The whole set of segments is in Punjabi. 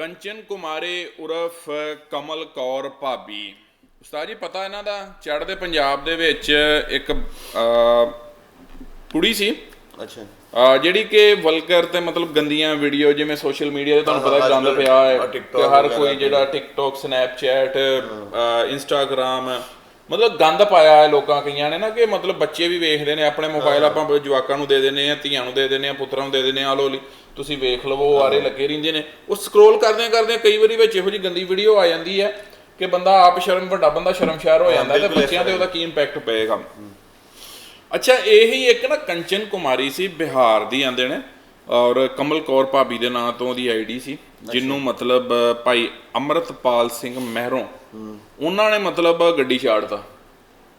ਕੰਚਨ ਕੁਮਾਰੇ ਉਰਫ ਕਮਲ ਕੌਰ ਭਾਬੀ। ਉਸਤਾਦ ਜੀ ਪਤਾ ਇਹਨਾਂ ਦਾ? ਚੜ੍ਹਦੇ ਪੰਜਾਬ ਦੇ ਵਿੱਚ ਇੱਕ ਕੁੜੀ ਸੀ। ਅੱਛਾ। ਜਿਹੜੀ ਕਿ ਵਲਗਰ ਤੇ ਮਤਲਬ ਗੰਦੀਆਂ ਵੀਡੀਓ ਜਿਵੇਂ ਸੋਸ਼ਲ ਮੀਡੀਆ ਤੇ ਤੁਹਾਨੂੰ ਪਤਾ ਗੰਦ ਪਿਆ ਹੈ TikTok ਹਰ ਕੋਈ ਤੇ। ਜਿਹੜਾ ਟਿਕਟੋਕ ਸਨੈਪਚੈਟ ਇੰਸਟਾਗ੍ਰਾਮ ਮਤਲਬ ਗੰਦ ਪਾਇਆ ਹੈ ਲੋਕਾਂ ਕਈਆਂ ਨੇ ਨਾ ਕਿ ਮਤਲਬ ਬੱਚੇ ਵੀ ਵੇਖਦੇ ਨੇ ਆਪਣੇ ਮੋਬਾਈਲ ਆਪਾਂ ਜਵਾਕਾਂ ਨੂੰ ਦੇ ਦਿੰਦੇ ਆ ਧੀਆਂ ਨੂੰ ਦੇ ਦਿੰਦੇ ਆ ਪੁੱਤਰਾਂ ਨੂੰ ਦੇ ਦਿੰਦੇ ਆ ਲੋ ਲਈ ਤੁਸੀਂ ਵੇਖ ਲਵੋ ਆਰੇ ਲੱਗੇ ਰਹਿੰਦੇ ਨੇ। ਉਹ ਸਕਰੋਲ ਕਰਦੇ ਕਰਦੇ ਕਈ ਵਾਰੀ ਵਿੱਚ ਇਹੋ ਜਿਹੀ ਗੰਦੀ ਵੀਡੀਓ ਆ ਜਾਂਦੀ ਹੈ ਕਿ ਬੰਦਾ ਆਪ ਸ਼ਰਮ ਵੱਡਾ ਬੰਦਾ ਸ਼ਰਮਸ਼ਾਰ ਹੋ ਜਾਂਦਾ ਤੇ ਬੱਚਿਆਂ ਤੇ ਉਹਦਾ ਕੀ ਇੰਪੈਕਟ ਪਏਗਾ। ਅੱਛਾ ਇਹੀ ਇੱਕ ਨਾ ਕੰਚਨ ਕੁਮਾਰੀ ਸੀ ਬਿਹਾਰ ਦੀ ਆਂਦੇ ਨੇ ਔਰ ਕਮਲ ਕੌਰ ਭਾਬੀ ਦੇ ਨਾਂ ਤੋਂ ਉਹਦੀ ਆਈਡੀ ਸੀ ਜਿਹਨੂੰ ਮਤਲਬ ਭਾਈ ਅਮਰਤਪਾਲ ਸਿੰਘ ਮਹਿਰੋਂ ਉਹਨਾਂ ਨੇ ਮਤਲਬ ਗੱਡੀ ਛਾੜਤਾ।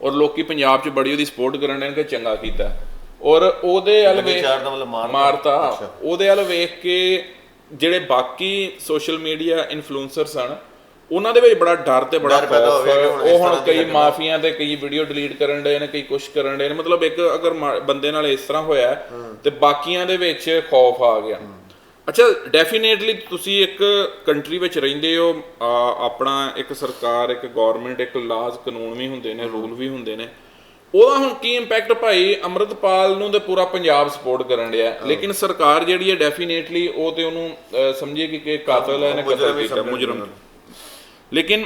ਔਰ ਲੋਕੀ ਪੰਜਾਬ 'ਚ ਬੜੀ ਉਹਦੀ ਸਪੋਰਟ ਕਰਨ ਨੇ ਕਿ ਚੰਗਾ ਕੀਤਾ। ਔਰ ਉਹਦੇ ਵੱਲ ਵੇਖ ਦਾ ਮਤਲਬ? ਮਾਰਤਾ। ਉਹਦੇ ਵੱਲ ਵੇਖ ਕੇ ਜਿਹੜੇ ਬਾਕੀ ਸੋਸ਼ਲ ਮੀਡੀਆ ਇਨਫਲੂਐਂਸਰ ਸਨ ਉਹਨਾਂ ਦੇ ਵਿੱਚ ਬੜਾ ਡਰ ਤੇ ਬੜਾ ਖੌਫ ਉਹ ਹੁਣ ਕਈ ਮਾਫੀਆਂ ਤੇ ਕਈ ਵੀਡੀਓ ਡਿਲੀਟ ਕਰਨ ਦੇ ਨੇ ਕਈ ਕੁਛ ਕਰਨ ਦੇ ਨੇ। ਮਤਲਬ ਇੱਕ ਅਗਰ ਬੰਦੇ ਨਾਲ ਇਸ ਤਰ੍ਹਾਂ ਹੋਇਆ ਤੇ ਬਾਕੀਆਂ ਦੇ ਵਿੱਚ ਖੌਫ ਆ ਗਿਆ। ਅੱਛਾ ਡੈਫੀਨੇਟਲੀ ਤੁਸੀਂ ਇੱਕ ਕੰਟਰੀ ਵਿੱਚ ਰਹਿੰਦੇ ਹੋ ਆਪਣਾ ਇੱਕ ਸਰਕਾਰ ਇੱਕ ਗਵਰਨਮੈਂਟ ਇੱਕ ਲਾਜ਼ ਕਾਨੂੰਨ ਵੀ ਹੁੰਦੇ ਨੇ ਰੂਲ ਵੀ ਹੁੰਦੇ ਨੇ। ਉਹਦਾ ਹੁਣ ਕੀ ਇੰਪੈਕਟ ਭਾਈ? ਅੰਮ੍ਰਿਤਪਾਲ ਨੂੰ ਤੇ ਪੂਰਾ ਪੰਜਾਬ ਸਪੋਰਟ ਕਰਨ ਡਿਆ। ਲੇਕਿਨ ਸਰਕਾਰ ਜਿਹੜੀ ਹੈ ਡੈਫੀਨੇਟਲੀ ਉਹ ਤੇ ਉਹਨੂੰ ਅ, ਸਮਝੇਗੀ ਕਿ ਕਾਤਲ ਹੈ ਮੁਜਰਮ ਕਤਲ ਕੀਤਾ ਮੁਜਰਮ। ਲੇਕਿਨ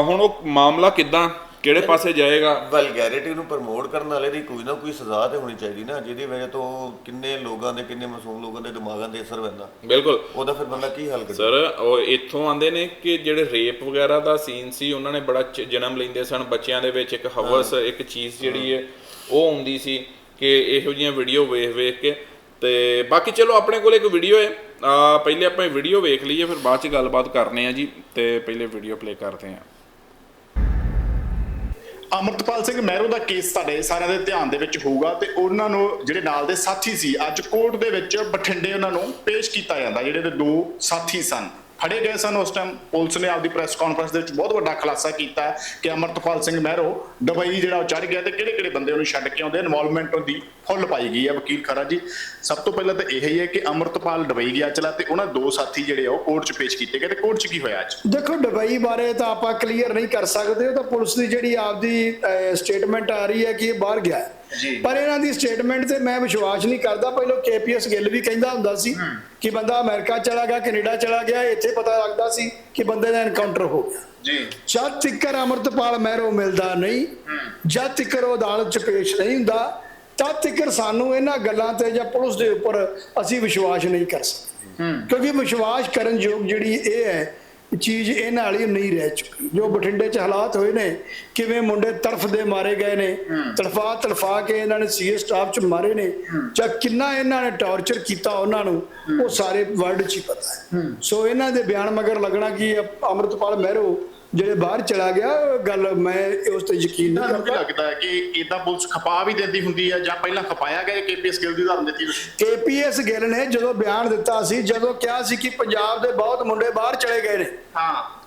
ਹੁਣ ਉਹ ਮਾਮਲਾ ਕਿੱਦਾਂ? ਕਿਹੜੇ ਪਾਸੇ ਜਾਏਗਾ? ਵਲਗੈਰਿਟੀ ਨੂੰ ਪ੍ਰਮੋਟ ਕਰਨ ਵਾਲੇ ਦੀ ਕੋਈ ਨਾ ਕੋਈ ਸਜ਼ਾ ਤੇ ਹੋਣੀ ਚਾਹੀਦੀ ਨਾ ਜਿਹਦੀ ਵਜ੍ਹਾ ਤੋਂ ਕਿੰਨੇ ਲੋਕਾਂ ਦੇ ਕਿੰਨੇ ਮਾਸੂਮ ਲੋਕਾਂ ਦੇ ਦਿਮਾਗਾਂ ਤੇ ਅਸਰ ਪੈਂਦਾ। ਬਿਲਕੁਲ। ਉਹਦਾ ਫਿਰ ਬੰਦਾ ਕੀ ਹੱਲ ਕਰੇ? ਸਰ ਉਹ ਇੱਥੋਂ ਆਂਦੇ ਨੇ ਕਿ ਜਿਹੜੇ ਰੇਪ ਵਗੈਰਾ ਦਾ ਸੀਨ ਸੀ ਉਹਨਾਂ ਨੇ ਬੜਾ ਜਨਮ ਲੈਂਦੇ ਸਨ ਬੱਚਿਆਂ ਦੇ ਵਿੱਚ। ਇੱਕ ਹਵਸ ਇੱਕ ਚੀਜ਼ ਜਿਹੜੀ ਹੈ। ਉਹ ਹੁੰਦੀ ਸੀ ਕਿ ਇਹੋ ਜਿਹੀਆਂ ਵੀਡੀਓ ਵੇਖ ਵੇਖ ਕੇ। ਤੇ ਬਾਕੀ ਚਲੋ ਆਪਣੇ ਕੋਲ ਇੱਕ ਵੀਡੀਓ ਹੈ ਆ ਪਹਿਲੇ ਆਪਾਂ ਵੀਡੀਓ ਵੇਖ ਲਈਏ ਫਿਰ ਬਾਅਦ ਚ ਗੱਲਬਾਤ ਕਰਨੇ ਆ ਜੀ। ਤੇ ਪਹਿਲੇ ਵੀਡੀਓ ਪਲੇ ਕਰਦੇ ਆ। ਅਮਰਤਪਾਲ ਸਿੰਘ ਮਹਿਰੋ ਦਾ ਕੇਸ ਸਾਡੇ ਸਾਰਿਆਂ ਦੇ ਧਿਆਨ ਦੇ ਵਿੱਚ ਹੋਊਗਾ ਤੇ ਉਹਨਾਂ ਨੂੰ ਜਿਹੜੇ ਨਾਲ ਦੇ ਸਾਥੀ ਸੀ, ਅੱਜ ਕੋਰਟ ਦੇ ਵਿੱਚ ਬਠਿੰਡੇ ਉਹਨਾਂ ਨੂੰ ਪੇਸ਼ ਕੀਤਾ ਜਾਂਦਾ, ਜਿਹੜੇ ਦੇ ਦੋ ਸਾਥੀ ਸਨ। ਫੜੇ ਗਏ ਸਨ ਉਸ ਟਾਈਮ ਪੁਲਿਸ ਨੇ ਆਪਦੀ ਪ੍ਰੈਸ ਕਾਨਫਰੰਸ ਦੇ ਵਿੱਚ ਬਹੁਤ ਵੱਡਾ ਖੁਲਾਸਾ ਕੀਤਾ ਕਿ ਅਮਰਤਪਾਲ ਸਿੰਘ ਮਹਿਰੋ ਦੁਬਈ ਜਿਹੜਾ ਉਹ ਚੜ ਗਿਆ ਤੇ ਕਿਹੜੇ ਕਿਹੜੇ ਬੰਦੇ ਉਹਨੂੰ ਛੱਡ ਕੇ ਆਉਂਦੇ ਇਨਵੋਲਵਮੈਂਟ ਉਹਦੀ ਫੁੱਲ ਪਾਈ ਗਈ ਹੈ ਵਕੀਲ ਖਰਾ ਜੀ। ਸਭ ਤੋਂ ਪਹਿਲਾਂ ਤਾਂ ਇਹ ਹੀ ਹੈ ਕਿ ਅਮਰਤਪਾਲ ਦੁਬਈ ਗਿਆ ਚਲਾ ਤੇ ਉਹਨਾਂ ਦੋ ਸਾਥੀ ਜਿਹੜੇ ਆ ਉਹ ਕੋਰਟ 'ਚ ਪੇਸ਼ ਕੀਤੇ ਗਏ ਤੇ ਕੋਰਟ 'ਚ ਕੀ ਹੋਇਆ ਅੱਜ? ਦੇਖੋ ਦੁਬਈ ਬਾਰੇ ਤਾਂ ਆਪਾਂ ਕਲੀਅਰ ਨਹੀਂ ਕਰ ਸਕਦੇ। ਉਹ ਤਾਂ ਪੁਲਿਸ ਦੀ ਜਿਹੜੀ ਆਪਦੀ ਸਟੇਟਮੈਂਟ ਆ ਰਹੀ ਹੈ ਕਿ ਇਹ ਬਾਹਰ ਗਿਆ। ਪਰ ਇਹਨਾਂ ਦੀ ਸਟੇਟਮੈਂਟ ਤੇ ਮੈਂ ਵਿਸ਼ਵਾਸ ਨਹੀਂ ਕਰਦਾ। ਪਹਿਲਾਂ ਕੇਪੀਐਸ ਗਿੱਲ ਵੀ ਕਹਿੰਦਾ ਹੁੰਦਾ ਸੀ ਕਿ ਬੰਦਾ ਅਮਰੀਕਾ ਚਲਾ ਗਿਆ ਕੈਨੇਡਾ ਚਲਾ ਗਿਆ ਇੱਥੇ ਪਤਾ ਲੱਗਦਾ ਸੀ ਕਿ ਬੰਦੇ ਦਾ ਐਨਕਾਊਂਟਰ ਹੋ ਗਿਆ। ਜੀ। ਜਦ ਤੱਕਰ ਅਮਰਤਪਾਲ ਮਹਿਰੋ ਮਿਲਦਾ ਨਹੀਂ ਜਦ ਤੱਕਰ ਉਹ ਅਦਾਲਤ 'ਚ ਪੇਸ਼ ਨਹੀਂ ਹੁੰਦਾ ਤਦ ਤੱਕਰ ਸਾਨੂੰ ਇਹਨਾਂ ਗੱਲਾਂ ਤੇ ਜਾਂ ਪੁਲਿਸ ਦੇ ਉੱਪਰ ਅਸੀਂ ਵਿਸ਼ਵਾਸ ਨਹੀਂ ਕਰ ਸਕਦੇ। ਕਿਉਂਕਿ ਵਿਸ਼ਵਾਸ ਕਰਨ ਯੋਗ ਜਿਹੜੀ ਇਹ ਹੈ ਚੀਜ਼ ਇਹਨਾਂ ਵਾਲੀ ਨਹੀਂ ਰਹਿ ਚੁੱਕੀ। ਜੋ ਬਠਿੰਡੇ 'ਚ ਹਾਲਾਤ ਹੋਏ ਨੇ ਕਿਵੇਂ ਮੁੰਡੇ ਤਰਫ ਦੇ ਮਾਰੇ ਗਏ ਨੇ ਤੜਫਾ ਤੜਫਾ ਕੇ ਇਹਨਾਂ ਨੇ ਸੀਏ ਸਟਾਫ 'ਚ ਮਾਰੇ ਨੇ ਜਾਂ ਕਿੰਨਾ ਇਹਨਾਂ ਨੇ ਟੌਰਚਰ ਕੀਤਾ ਉਹਨਾਂ ਨੂੰ ਉਹ ਸਾਰੇ ਵਰਲਡ 'ਚ ਹੀ ਪਤਾ ਹੈ। ਸੋ ਇਹਨਾਂ ਦੇ ਬਿਆਨ ਮਗਰ ਲੱਗਣਾ ਕਿ ਅਮਰਤਪਾਲ ਮਹਿਰੋ ਜਿਹੜੇ ਬਾਹਰ ਚਲਾ ਗਿਆ ਗੱਲ ਮੈਂ ਉਸ ਤੇ ਯਕੀਨ ਨਹੀਂ ਕਰਦਾ। ਲੱਗਦਾ ਹੈ ਕਿ ਇਦਾਂ ਪੁਲਿਸ ਖਪਾ ਵੀ ਦਿੰਦੀ ਹੁੰਦੀ ਹੈ ਜਾਂ ਪਹਿਲਾਂ ਖਪਾਇਆ ਗਿਆ ਕੇਪੀਐਸ ਗਿੱਲ ਦੀ ਉਦਾਹਰਨ ਦਿੱਤੀ ਤੁਸੀਂ ਕੇਪੀਐਸ ਗਿੱਲ ਨੇ ਜਦੋਂ ਬਿਆਨ ਦਿੱਤਾ ਸੀ ਜਦੋਂ ਕਿਹਾ ਸੀ ਕਿ ਪੰਜਾਬ ਦੇ ਬਹੁਤ ਮੁੰਡੇ ਬਾਹਰ ਚਲੇ ਗਏ ਨੇ।